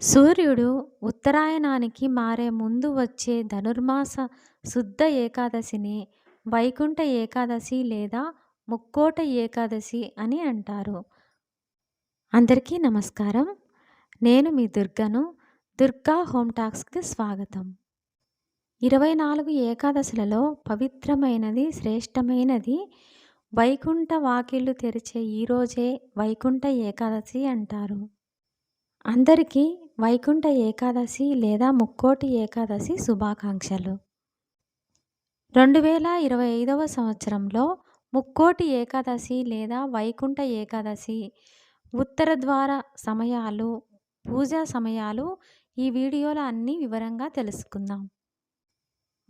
సూర్యుడు ఉత్తరాయణానికి మారే ముందు వచ్చే ధనుర్మాస శుద్ధ ఏకాదశిని వైకుంఠ ఏకాదశి లేదా ముక్కోట ఏకాదశి అని అంటారు. అందరికీ నమస్కారం. నేను మీ దుర్గను దుర్గా హోమ్ టాక్స్కి స్వాగతం. ఇరవై నాలుగు ఏకాదశులలో పవిత్రమైనది శ్రేష్టమైనది వైకుంఠ వాకిళ్ళు తెరిచే ఈరోజే వైకుంఠ ఏకాదశి అంటారు. అందరికీ వైకుంఠ ఏకాదశి లేదా ముక్కోటి ఏకాదశి శుభాకాంక్షలు. రెండు వేల ఇరవై ఐదవ సంవత్సరంలో ముక్కోటి ఏకాదశి లేదా వైకుంఠ ఏకాదశి ఉత్తర ద్వార సమయాలు పూజా సమయాలు ఈ వీడియోలో అన్నీ వివరంగా తెలుసుకుందాం.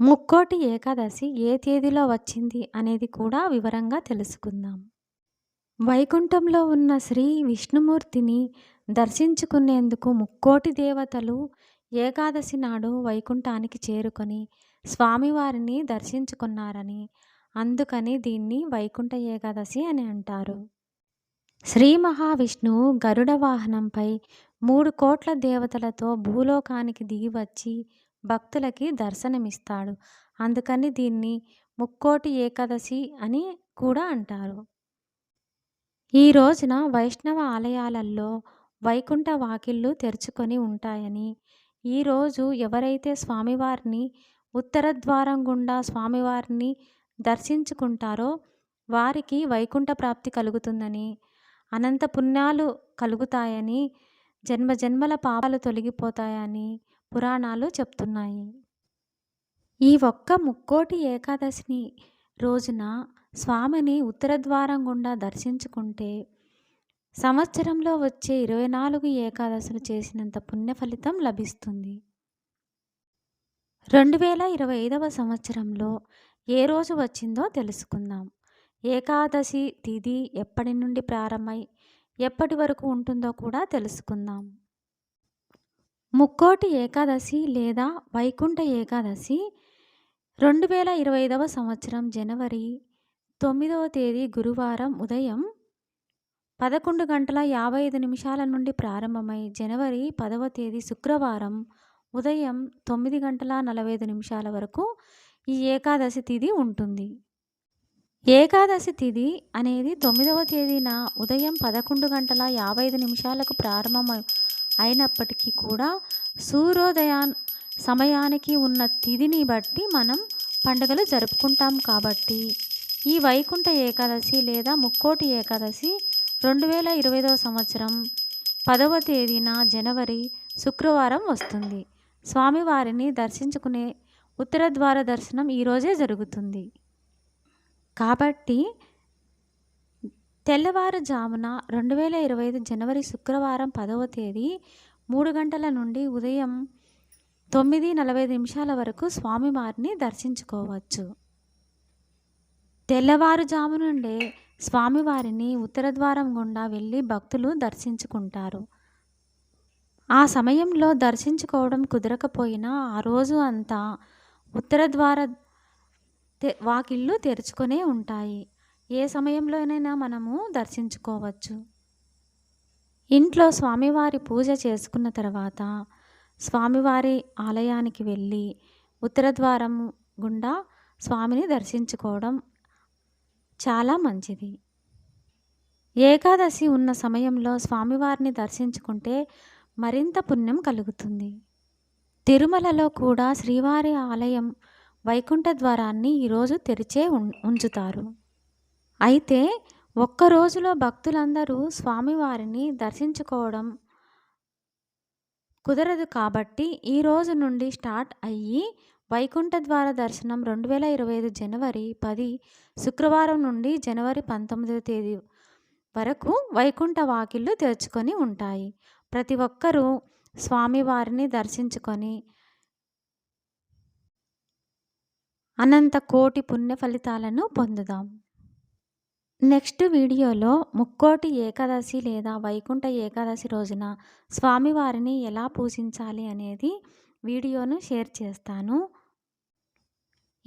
ముక్కోటి ఏకాదశి ఏ తేదీలో వచ్చింది అనేది కూడా వివరంగా తెలుసుకుందాం. వైకుంఠంలో ఉన్న శ్రీ విష్ణుమూర్తిని దర్శించుకునేందుకు ముక్కోటి దేవతలు ఏకాదశి నాడు వైకుంఠానికి చేరుకొని స్వామివారిని దర్శించుకున్నారని అందుకని దీన్ని వైకుంఠ ఏకాదశి అని అంటారు. శ్రీ మహావిష్ణువు గరుడ వాహనంపై మూడు కోట్ల దేవతలతో భూలోకానికి దిగి వచ్చి భక్తులకి దర్శనమిస్తాడు. అందుకని దీన్ని ముక్కోటి ఏకాదశి అని కూడా అంటారు. ఈ రోజున వైష్ణవ ఆలయాలలో వైకుంఠ వాకిళ్ళు తెరుచుకొని ఉంటాయని. ఈరోజు ఎవరైతే స్వామివారిని ఉత్తర ద్వారం గుండా స్వామివారిని దర్శించుకుంటారో వారికి వైకుంఠ ప్రాప్తి కలుగుతుందని అనంత పుణ్యాలు కలుగుతాయని జన్మ జన్మల పాపాలు తొలగిపోతాయని పురాణాలు చెప్తున్నాయి. ఈ ఒక్క ముక్కోటి ఏకాదశిని రోజున స్వామిని ఉత్తర ద్వారం గుండా దర్శించుకుంటే సంవత్సరంలో వచ్చే ఇరవై నాలుగు ఏకాదశులు చేసినంత పుణ్య ఫలితం లభిస్తుంది. రెండు వేల ఇరవై ఐదవ సంవత్సరంలో ఏ రోజు వచ్చిందో తెలుసుకుందాం. ఏకాదశి తిథి ఎప్పటి నుండి ప్రారంభమై ఎప్పటి వరకు ఉంటుందో కూడా తెలుసుకుందాం. ముక్కోటి ఏకాదశి లేదా వైకుంఠ ఏకాదశి రెండు వేల ఇరవై ఐదవ సంవత్సరం జనవరి తొమ్మిదవ తేదీ గురువారం ఉదయం పదకొండు గంటల యాభై ఐదు నిమిషాల నుండి ప్రారంభమై జనవరి పదవ తేదీ శుక్రవారం ఉదయం తొమ్మిది గంటల నలభై ఐదు నిమిషాల వరకు ఈ ఏకాదశి తిథి ఉంటుంది. ఏకాదశి తిథి అనేది తొమ్మిదవ తేదీన ఉదయం పదకొండు గంటల యాభై ఐదు నిమిషాలకు ప్రారంభం అయినప్పటికీ కూడా సూర్యోదయా సమయానికి ఉన్న తిథిని బట్టి మనం పండుగలు జరుపుకుంటాం కాబట్టి ఈ వైకుంఠ ఏకాదశి లేదా ముక్కోటి ఏకాదశి రెండు వేల ఇరవైదవ సంవత్సరం పదవ తేదీన జనవరి శుక్రవారం వస్తుంది. స్వామివారిని దర్శించుకునే ఉత్తర ద్వార దర్శనం ఈరోజే జరుగుతుంది. కాబట్టి తెల్లవారుజామున రెండు వేల ఇరవై ఐదు జనవరి శుక్రవారం పదవ తేదీ మూడు గంటల నుండి ఉదయం తొమ్మిది నలభై నిమిషాల వరకు స్వామివారిని దర్శించుకోవచ్చు. తెల్లవారుజాము నుండే స్వామివారిని ఉత్తర ద్వారం గుండా వెళ్ళి భక్తులు దర్శించుకుంటారు. ఆ సమయంలో దర్శించుకోవడం కుదరకపోయినా ఆ రోజు అంతా ఉత్తర ద్వార వాకిళ్ళు తెరుచుకొనే ఉంటాయి. ఏ సమయంలోనైనా మనము దర్శించుకోవచ్చు. ఇంట్లో స్వామివారి పూజ చేసుకున్న తర్వాత స్వామివారి ఆలయానికి వెళ్ళి ఉత్తర ద్వారం గుండా స్వామిని దర్శించుకోవడం చాలా మంచిది. ఏకాదశి ఉన్న సమయంలో స్వామివారిని దర్శించుకుంటే మరింత పుణ్యం కలుగుతుంది. తిరుమలలో కూడా శ్రీవారి ఆలయం వైకుంఠ ద్వారాన్ని ఈరోజు తెరిచే ఉంచుతారు. అయితే ఒక్క రోజులో భక్తులందరూ స్వామివారిని దర్శించుకోవడం కుదరదు కాబట్టి ఈ రోజు నుండి స్టార్ట్ అయ్యి వైకుంఠ ద్వార దర్శనం రెండు వేల ఇరవై ఐదు జనవరి పది శుక్రవారం నుండి జనవరి పంతొమ్మిదవ తేదీ వరకు వైకుంఠ వాకిళ్ళు తెరుచుకొని ఉంటాయి. ప్రతి ఒక్కరూ స్వామివారిని దర్శించుకొని అనంత కోటి పుణ్య ఫలితాలను పొందుదాం. నెక్స్ట్ వీడియోలో ముక్కోటి ఏకాదశి లేదా వైకుంఠ ఏకాదశి రోజున స్వామివారిని ఎలా పూజించాలి అనేది వీడియోను షేర్ చేస్తాను.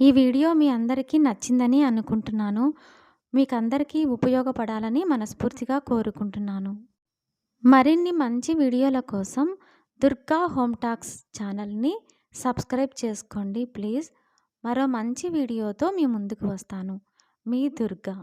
ఈ వీడియో మీ అందరికీ నచ్చిందని అనుకుంటున్నాను. మీకు అందరికీ ఉపయోగపడాలని మనస్ఫూర్తిగా కోరుకుంటున్నాను. మరిన్ని మంచి వీడియోల కోసం దుర్గా హోమ్ టాక్స్ ఛానల్ని సబ్స్క్రైబ్ చేసుకోండి ప్లీజ్. మరో మంచి వీడియోతో మీ ముందుకు వస్తాను. మీ దుర్గా.